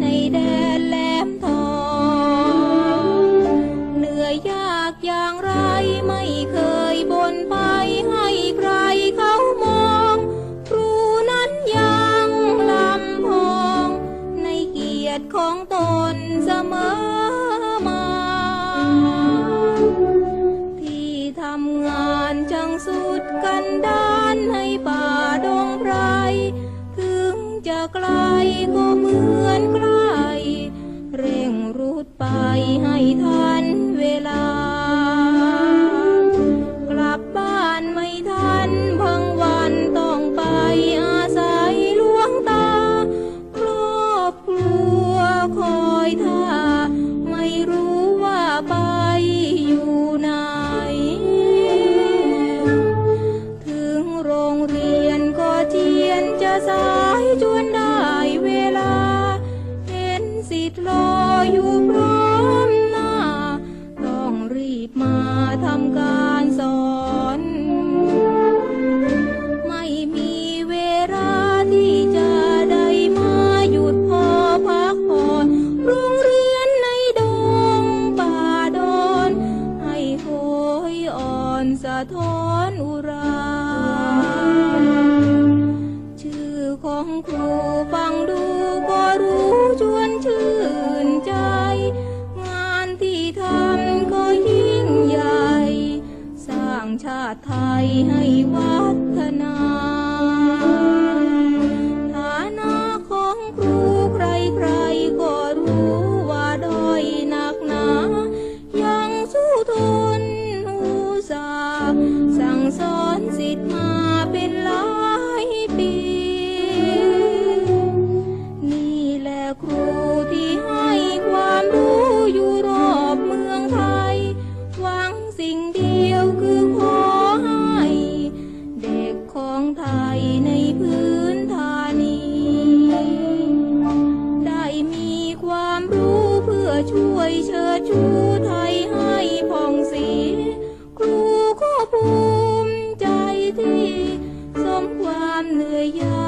ในแดนแหลมทองเหนื่อยยากอย่างไรไม่เคยบ่นไปให้ใครเขามอง ครูนั้นยังลำพอง ในเกียรติของตนเสมอมา ที่ทำงานจังสุดกันดานให้ จะไกลก็เหมือนใกล้เร่งรุดไปให้ทัน นสะท้อนอุรา ชื่อของครูฟังดูก็รู้ชวนชื่นใจ งานที่ทำก็ยิ่งใหญ่ สร้างชาติไทยให้วัฒนาฐานะของครูใคร ชูไทยให้ผ่องสี ครูก็ภูมิใจที่ สมความเหนื่อยยาก